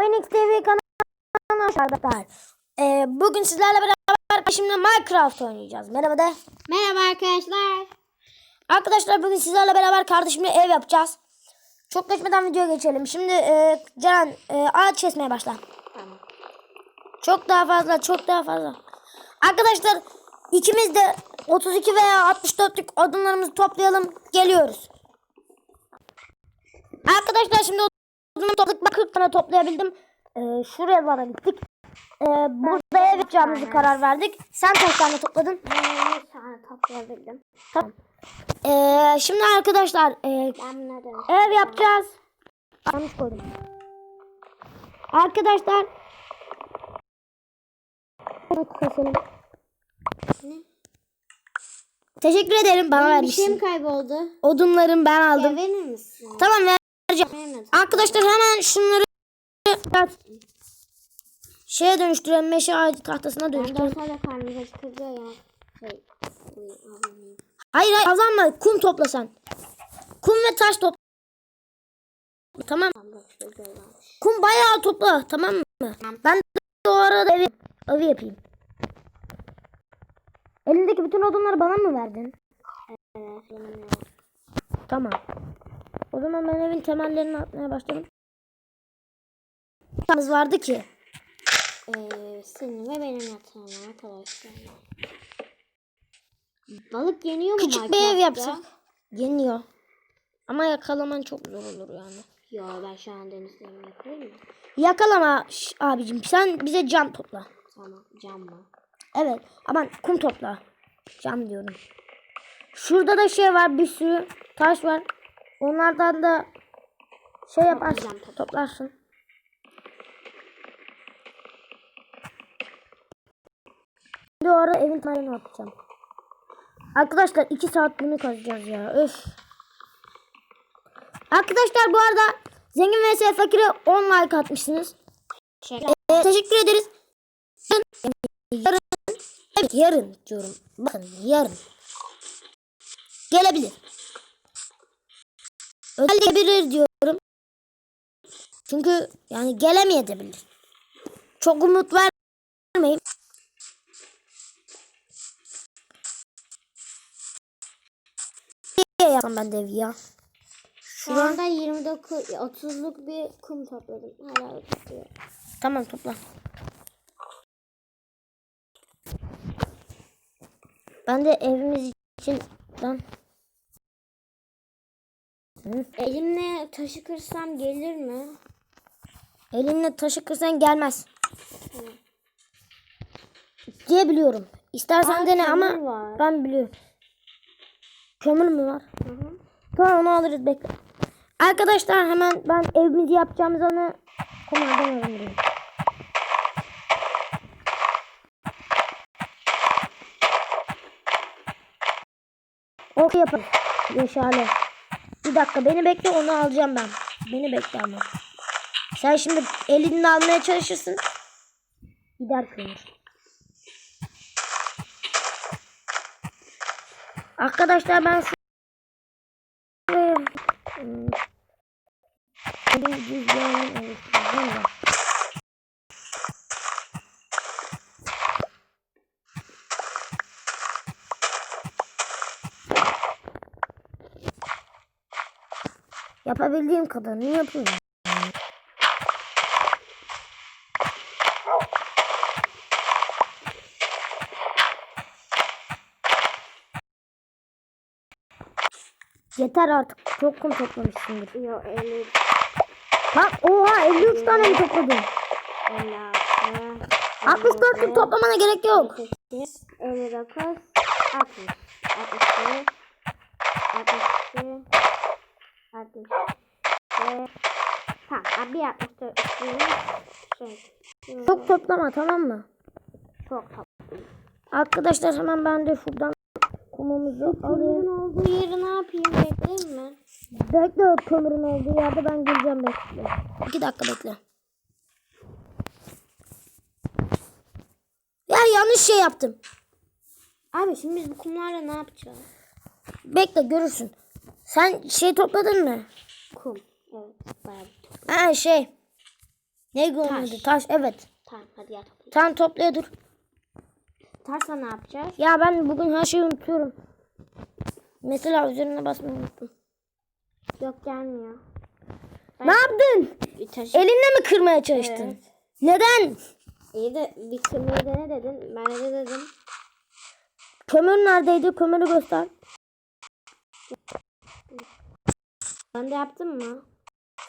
Phoenix TV kanalına hoş geldiniz. Ee, bugün sizlerle beraber şimdi Minecraft oynayacağız. Merhaba de. Merhaba arkadaşlar. Arkadaşlar bugün sizlerle beraber kardeşimle ev yapacağız. Çok geçmeden videoya geçelim. Şimdi e, Ceren e, ağaç kesmeye başla. Tamam. Çok daha fazla, çok daha fazla. Arkadaşlar ikimiz de 32 veya 64'lük odunlarımızı toplayalım. Geliyoruz. Arkadaşlar şimdi tane toplayabildim. Ee, şuraya vara gittik. Ee, burada ev yapacağımızı karar verdik. Sen kaç tane topladın? Ben bir tane toplayabildim. Tamam. Ee, şimdi arkadaşlar e, ev yapacağız. Yanlış koydum. Arkadaşlar keselim. Ne? Teşekkür ederim bana Bir şey vermişsin. mi kayboldu? Odunlarım ben Ya aldım. verir misin? Tamam vereceğim. Arkadaşlar hemen şunları biraz şeye dönüştürelim. Meşe ağacı tahtasına Ben de acıkırdı ya. Şey. Hayır hayır azalma. Kum topla sen. Kum ve taş topla. Tamam. Kum bayağı topla. Tamam mı? Ben de o arada evi, evi yapayım. Elindeki bütün odunları bana mı verdin? Evet. Tamam. O zaman ben evin temellerini atmaya başladım. Yalnız vardı ki. Ee, senin ve benim yatağım arkadaşlar. Balık yeniyor mu Küçük bir ev yapsak. Yeniyor. Ama yakalaman çok zor olur yani. Yo ben şu an denizlerimi yapayım mı? Yakalama abicim. Sen bize cam topla. Tamam cam mı? Evet. Aman kum topla. Cam diyorum. Şurada da şey var. Bir sürü taş var. Onlardan da şey yaparsın. Toplarsın. O ara evin tarihini atacağım. Arkadaşlar 2 saat bunu kazacağız ya. Öf. Arkadaşlar bu arada Zengin vs Fakir'e 10 like atmışsınız. Şey, Ee, teşekkür ederiz. Yarın, evet, yarın diyorum. Bakın yarın. Gelebilir. Özellikle diyorum. Çünkü yani gelemeyebilir. Çok umut vermeyin. Ne yapsam ben de evi ya? Şu anda 29, 30'luk bir kum topladım. Hala tutuyor. Tamam topla. Ben de evimiz için lan Elimle taşı kırsam gelir mi? elinle taşı kırsan gelmez. Diye biliyorum. İstersen Aa, dene ama var. ben biliyorum. Kömür mü var? Hı hı. Tamam onu alırız bekle. Arkadaşlar hemen ben evimizi yapacağımız anı komandan öğrendim. Ok yapalım. Yaşale. Bir dakika beni bekle onu alacağım ben. Beni bekle ama. Sen şimdi elini almaya çalışırsın. Gider kömür. Arkadaşlar ben. Yapabildiğim kadarını yapıyorum. Yeter artık. Çok kum toplamışsındır. Yo 50, Bak oha 53 tane mi topladın? 56, 64 kum toplamana gerek yok. 58, 59, 60, 61, 62, 63, Tamam bir 64 üstüne şey. Çok toplama tamam mı? Çok top. Arkadaşlar hemen ben de şuradan kumumuzu alayım. olduğu bekleyeyim mi? Bekle o kömürün olduğu yerde ben geleceğim bekle. İki dakika bekle. Ya yanlış şey yaptım. Abi şimdi biz bu kumlarla ne yapacağız? Bekle görürsün. Sen şey topladın mı? Kum. Evet bayağı bir. Ha şey. Ne onun adı? Taş. Evet. Tamam hadi gel toplayalım. Tam toplaya dur. Taşla ne yapacağız? Ya ben bugün her şeyi unutuyorum. Mesela üzerine basmayı unuttum. Yok gelmiyor. Ne yaptın? Bir taş. Elinle mi kırmaya çalıştın? Evet. Neden? İyi de bir kırmayı dene dedin. Ben de dedim. Kömür neredeydi? Kömürü göster. Ben de yaptım mı?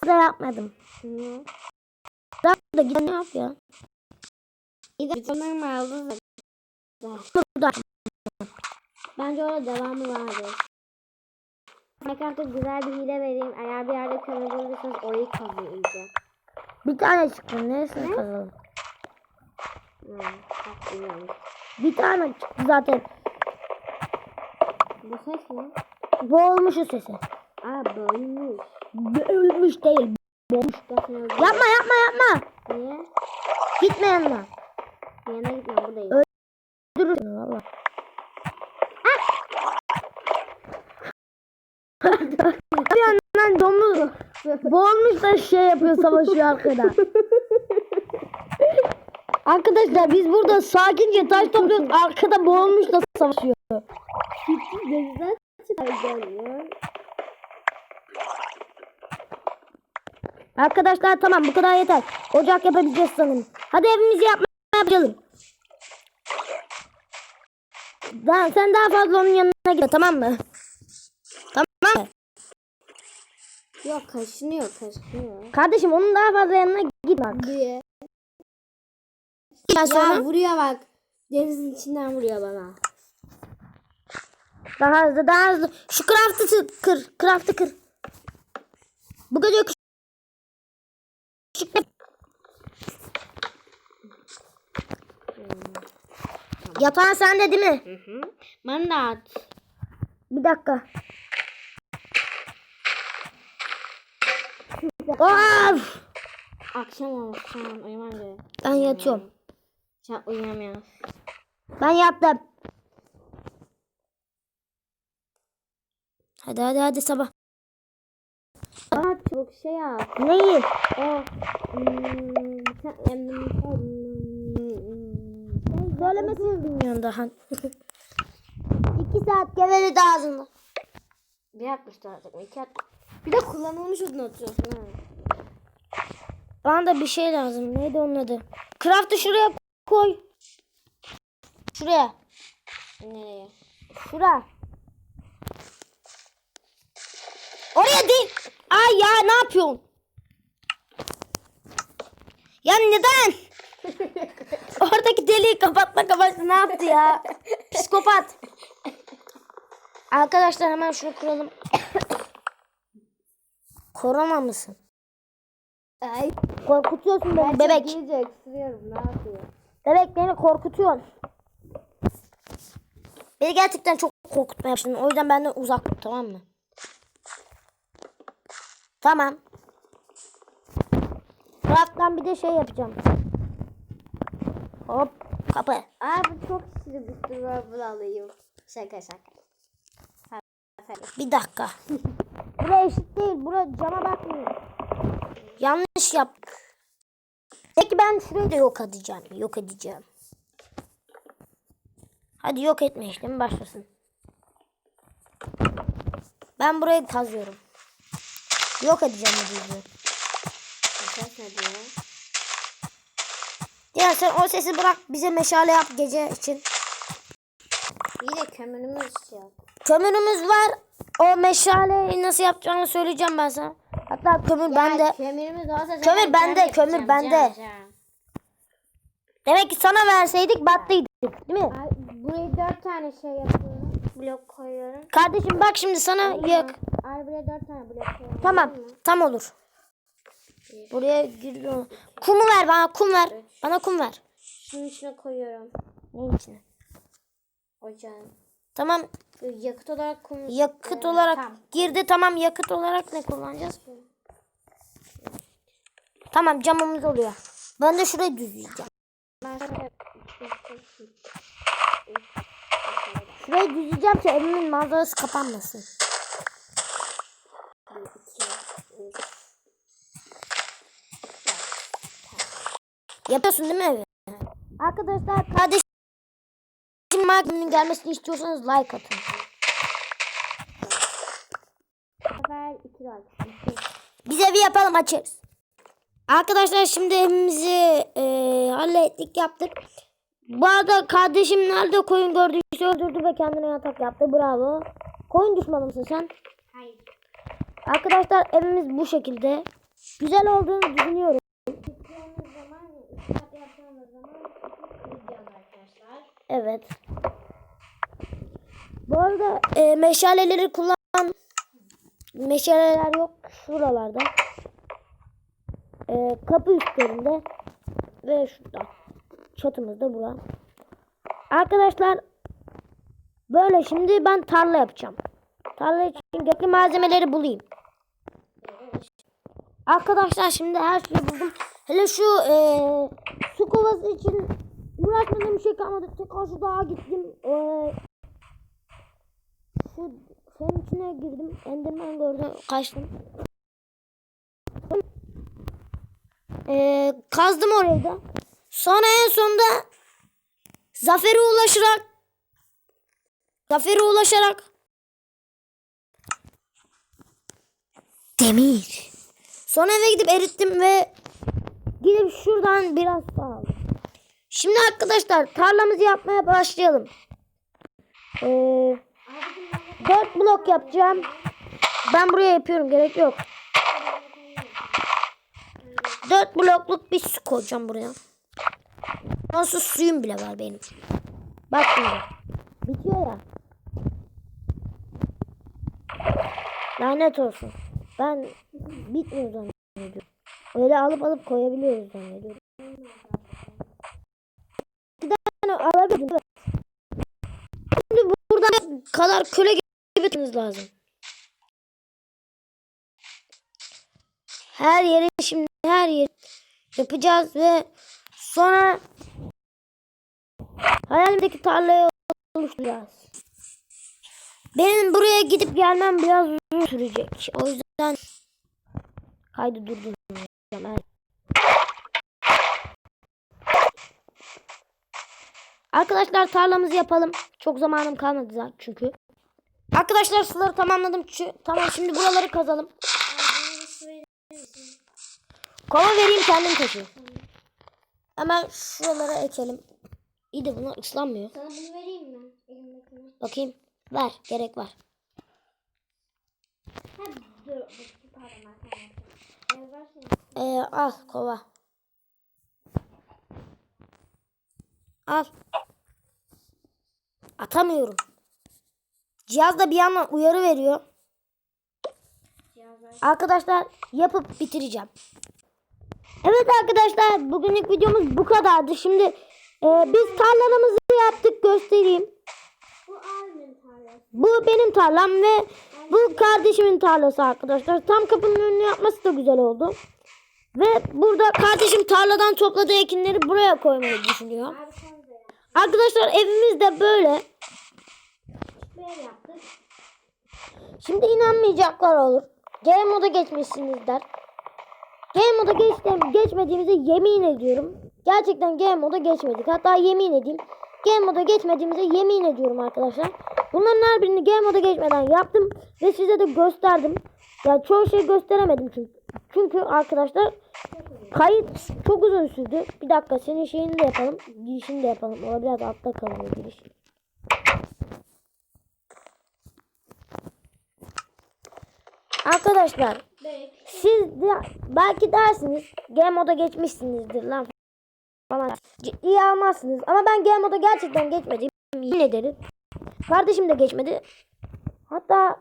Size yapmadım. Niye? Bırak da ne yap ya. İyi de bütün aldı. Burada. Bence orada devamı vardır. Minecraft'ta güzel bir hile vereyim. Eğer bir yerde bulursanız orayı kazın iyice. Bir tane çıktı. Neresine kazalım? Hmm, bak bilmiyorum. Bir tane çıktı zaten. Bu ses ne? Boğulmuş o sesi. Aa bölmüş. Ölmüş değil. Öldü. Yapma yapma yapma. Niye? Gitme yanına. Yana gitme buradayım. Öl- Durursun valla. Bir yandan domuz boğulmuş da şey yapıyor savaşıyor arkada. Arkadaşlar biz burada sakince taş topluyoruz. Arkada boğulmuş da savaşıyor. Gözden çıkarıyor. Arkadaşlar tamam bu kadar yeter. Ocak yapabileceğiz sanırım. Hadi evimizi yapmaya yapalım. Daha, sen daha fazla onun yanına git tamam mı? Tamam mı? Yok kaşınıyor kaşınıyor. Kardeşim onun daha fazla yanına git bak. Diye. Ya sonra vuruyor bak. Denizin içinden vuruyor bana. daha hızlı daha hızlı. Şu craft'ı kır. Craft'ı kır. Bu gece küçük. küçük- Yatağın sende değil mi? Hı hı. Bana da at. Bir dakika. Of! Akşam olmuş an uyumam gerek. Ben yatıyorum. Şu an uyuyamıyorum. Ben yattım. Hadi hadi hadi sabah. Aa çok şey yap. Neyi? O. Hmm, sen- hmm, Söylemesini bilmiyorum daha. İki saat geveledi ağzında. Bir atmıştı artık. İki at. Bir de kullanılmış odun atıyorsun ha. Bana da bir şey lazım. Neydi onun adı? Craft'ı şuraya koy. Şuraya. Nereye? Şura. Oraya değil. Ay ya ne yapıyorsun? Ya neden? Oradaki deliği kapatma kafası ne yaptı ya? Psikopat. Arkadaşlar hemen şunu kuralım. Korona mısın? Ay. Korkutuyorsun beni bebek. Öksürüyorum. Ne yapayım? Bebek beni korkutuyorsun. Beni gerçekten çok korkutmaya başladın. O yüzden benden uzak dur tamam mı? Tamam. Craft'tan bir de şey yapacağım. Hop kapı. Aa bu çok şirin bir sürü bunu alayım. Şaka şaka. Bir dakika. Bura eşit değil. Bura cama bakmıyor. Yanlış yaptık. Peki ben şurayı da yok edeceğim. Yok edeceğim. Hadi yok etme işlemi başlasın. Ben burayı kazıyorum. Yok edeceğim bu? Ya sen o sesi bırak bize meşale yap gece için. İyi de kömürümüz yok. Kömürümüz var. O meşaleyi nasıl yapacağını söyleyeceğim ben sana. Hatta kömür bende. Kömürümüz olsa Kömür bende, kömür bende. Demek ki sana verseydik battıydık. Değil mi? Ay, buraya dört tane şey yapıyorum. Blok koyuyorum. Kardeşim bak şimdi sana yok. Ay buraya dört tane blok koyuyorum. Tamam. Tam olur. Buraya gir. Kumu ver bana kum ver. Bana kum ver. Şunun içine koyuyorum. Neyin içine? Ocağın. Tamam. Yakıt olarak kum. Yakıt Ee, olarak tamam. girdi. Tamam yakıt olarak ne kullanacağız? Tamam camımız oluyor. Ben de şurayı düzleyeceğim. Şurayı düzleyeceğim ki evimin manzarası kapanmasın. Bir. Yapıyorsun değil mi evi? Arkadaşlar kardeşim Magni'nin gelmesini istiyorsanız like atın. Bu sefer iki like. İki. Biz evi yapalım açarız. Arkadaşlar şimdi evimizi e, hallettik yaptık. Bu arada kardeşim nerede koyun gördüyse öldürdü ve kendine yatak yaptı. Bravo. Koyun düşmanı mısın sen? Hayır. Arkadaşlar evimiz bu şekilde. Güzel olduğunu düşünüyorum. Evet. Bu arada e, meşaleleri kullan. Meşaleler yok şuralarda. E, kapı üstlerinde ve şurada. Çatımız da bura. Arkadaşlar böyle şimdi ben tarla yapacağım. Tarla için gerekli malzemeleri bulayım. Arkadaşlar şimdi her şeyi buldum. Hele şu e, su kovası için uğraşmadığım şey kalmadı. Tekrar şu dağa gittim. E, şu senin içine girdim. Enderman gördüm. Kaçtım. E, kazdım orayı da. Sonra en sonunda zafere ulaşarak zafere ulaşarak demir. Sonra eve gidip erittim ve gidip şuradan biraz aldım. Şimdi arkadaşlar tarlamızı yapmaya başlayalım. Ee, 4 blok yapacağım. Ben buraya yapıyorum gerek yok. 4 blokluk bir su koyacağım buraya. Nasıl suyum bile var benim. Bak şimdi. Bitiyor ya. Lanet olsun. Ben bitmiyor zannediyorum. Öyle alıp alıp koyabiliyoruz zannediyorum. Bir tane alabilirim. evet. Şimdi buradan kadar köle gibi lazım. Her yeri şimdi her yeri yapacağız ve sonra hayalimdeki tarlayı oluşturacağız. Benim buraya gidip gelmem biraz uzun sürecek. O yüzden kaydı durduracağım. Arkadaşlar tarlamızı yapalım. Çok zamanım kalmadı zaten çünkü. Arkadaşlar suları tamamladım. Tamam şimdi buraları kazalım. Kova vereyim kendim taşıyayım. Hemen şuralara ekelim. İyi de bunlar ıslanmıyor. Sana bunu vereyim mi? Elimdekini. Bakayım. Ver. Gerek var. Ee, al kova. Al. Atamıyorum. Cihaz da bir yandan uyarı veriyor. Arkadaşlar yapıp bitireceğim. Evet arkadaşlar bugünlük videomuz bu kadardı. Şimdi e, biz tarlalarımızı yaptık göstereyim. Bu Armin tarlası. Bu benim tarlam ve bu kardeşimin tarlası arkadaşlar. Tam kapının önüne yapması da güzel oldu. Ve burada kardeşim tarladan topladığı ekinleri buraya koymayı düşünüyor. Arkadaşlar evimiz de böyle. Şimdi inanmayacaklar olur. Game moda geçmişsiniz der. Game moda geçtim, geçmediğimize yemin ediyorum. Gerçekten game moda geçmedik. Hatta yemin edeyim. Game moda geçmediğimize yemin ediyorum arkadaşlar. Bunların her birini game moda geçmeden yaptım. Ve size de gösterdim. Ya çoğu şey gösteremedim çünkü. Çünkü arkadaşlar kayıt çok uzun sürdü. Bir dakika senin şeyini de yapalım. Girişini de yapalım. O biraz altta kalıyor giriş. Arkadaşlar siz de belki dersiniz game moda geçmişsinizdir lan falan. Ciddiye almazsınız. Ama ben game moda gerçekten geçmedim. Yemin ederim. Kardeşim de geçmedi. Hatta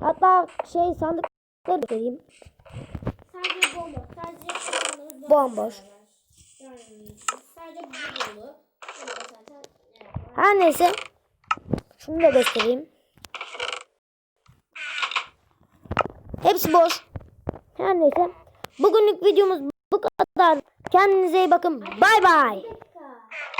hatta şey sandıkları göstereyim. Sadece bomboş. Sadece. Bomboş. Gördüğünüz gibi. Sadece bu dolu. Burada zaten evet, var. Her neyse. Şunu da göstereyim. Hepsi boş. Her neyse. Bugünlük videomuz bu kadar. Kendinize iyi bakın. Bay bay.